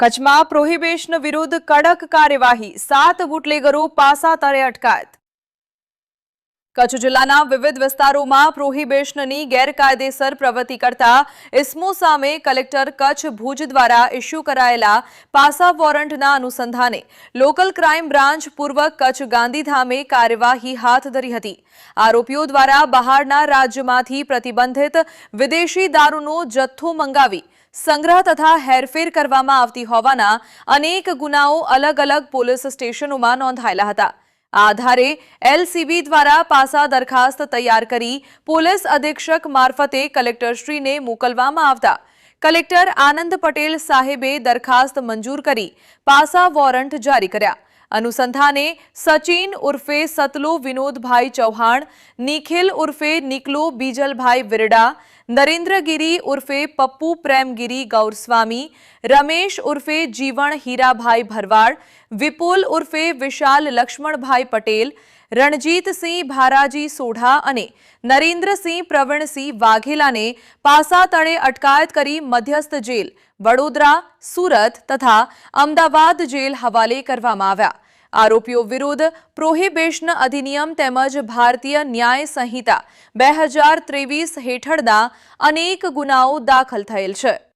કચ્છમાં પ્રોહિબેશન વિરુદ્ધ કડક કાર્યવાહી, સાત બુટલેગરો પાસા તરે અટકાયત. કચ્છ જિલ્લાના વિવિધ વિસ્તારોમાં પ્રોહિબેશનની ગેરકાયદેસર પ્રવૃત્તિ કરતા ઇસ્મો સામે કલેક્ટર કચ્છ ભુજ દ્વારા ઇસ્યુ કરાયેલા પાસા વોરંટના અનુસંધાને લોકલ ક્રાઇમ બ્રાન્ચ પૂર્વક કચ્છ ગાંધીધામે કાર્યવાહી હાથ ધરી હતી. આરોપીઓ દ્વારા બહારના રાજ્યમાંથી પ્રતિબંધિત વિદેશી દારૂનો જથ્થો મંગાવી સંગ્રહ તથા હેરફેર કરવામાં આવતી હોવાના અનેક ગુનાઓ અલગ અલગ પોલીસ સ્ટેશનોમાં નોંધાયેલા હતા. આધારે એલસીબી દ્વારા પાસા દરખાસ્ત તૈયાર કરી પોલીસ અધિક્ષક મારફતે કલેક્ટરશ્રીને મોકલવામાં આવતા. કલેક્ટર આનંદ પટેલ સાહેબે દરખાસ્ત મંજૂર કરી પાસા વોરંટ જારી કર્યા. અનુસંધાને સચિન ઉર્ફે સતલો વિનોદભાઈ ચૌહાણ, નિખિલ ઉર્ફે નિકલો બીજલભાઈ વિરડા નરેન્દ્રગીરી ઉર્ફે પપ્પુ પ્રેમગીરી ગૌરસ્વામી, રમેશ ઉર્ફે જીવણ હીરાભાઈ ભરવાડ, વિપુલ ઉર્ફે વિશાલ લક્ષ્મણભાઈ પટેલ, રણજીતસિંહ ભારાજી સોઢા અને નરેન્દ્રસિંહ પ્રવીણસિંહ વાઘેલાને પાસા તળે અટકાયત કરી મધ્યસ્થ જેલ, વડોદરા, સુરત તથા અમદાવાદ જેલ હવાલે કરવામાં આવ્યા. આરોપીઓ વિરુદ્ધ પ્રોહિબેશન અધિનિયમ તેમજ ભારતીય ન્યાય સંહિતા બે હેઠળના અનેક ગુનાઓ દાખલ થયેલ છે.